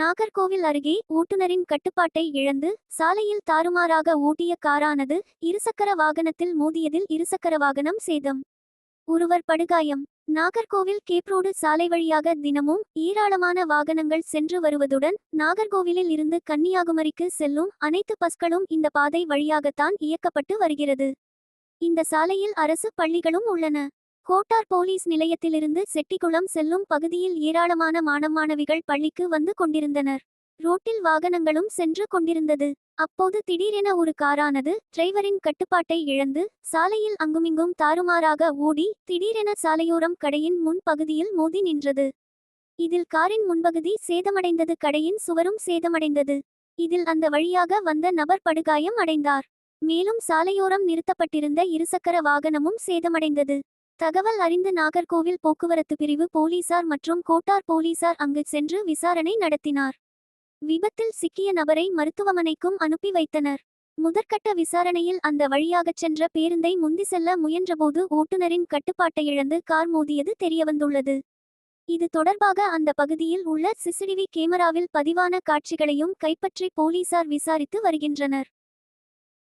நாகர்கோவில் அருகே ஓட்டுநரின் கட்டுப்பாட்டை இழந்து சாலையில் தாறுமாறாக ஓட்டிய காரானது இருசக்கர வாகனத்தில் மோதியதில் இருசக்கர வாகனம் சேதம். ஒருவர் படுகாயம். நாகர்கோவில் கேப்ரோடு சாலை வழியாக தினமும் ஏராளமான வாகனங்கள் சென்று வருவதுடன் நாகர்கோவிலில் இருந்து கன்னியாகுமரிக்கு செல்லும் அனைத்து பஸ்களும் இந்த பாதை வழியாகத்தான் இயக்கப்பட்டு வருகிறது. இந்த சாலையில் அரசு பள்ளிகளும் உள்ளன. கோட்டார் போலீஸ் நிலையத்திலிருந்து செட்டிக்குளம் செல்லும் பகுதியில் ஏராளமான மாணவமாணவிகள் பள்ளிக்கு வந்து கொண்டிருந்தனர். ரோட்டில் வாகனங்களும் சென்று கொண்டிருந்தது. அப்போது திடீரென ஒரு காரானது டிரைவரின் கட்டுப்பாட்டை இழந்து சாலையில் அங்குமிங்கும் தாறுமாறாக ஓடி திடீரென சாலையோரம் கடையின் முன் பகுதியில் மோதி நின்றது. இதில் காரின் முன்பகுதி சேதமடைந்தது கடையின் சுவரும் சேதமடைந்தது. இதில் அந்த வழியாக வந்த நபர் படுகாயம் அடைந்தார். மேலும் சாலையோரம் நிறுத்தப்பட்டிருந்த இருசக்கர வாகனமும் சேதமடைந்தது. தகவல் அறிந்து நாகர்கோவில் போக்குவரத்து பிரிவு போலீசார் மற்றும் கோட்டார் போலீசார் அங்கு சென்று விசாரணை நடத்தினார். விபத்தில் சிக்கிய நபரை மருத்துவமனைக்கும் அனுப்பி வைத்தனர். முதற்கட்ட விசாரணையில் அந்த வழியாகச் சென்ற பேருந்தை முந்தி செல்ல முயன்றபோது ஓட்டுநரின் கட்டுப்பாட்டை இழந்து கார் மோதியது தெரியவந்துள்ளது. இது தொடர்பாக அந்த பகுதியில் உள்ள சிசிடிவி கேமராவில் பதிவான காட்சிகளையும் கைப்பற்றி போலீசார் விசாரித்து வருகின்றனர்.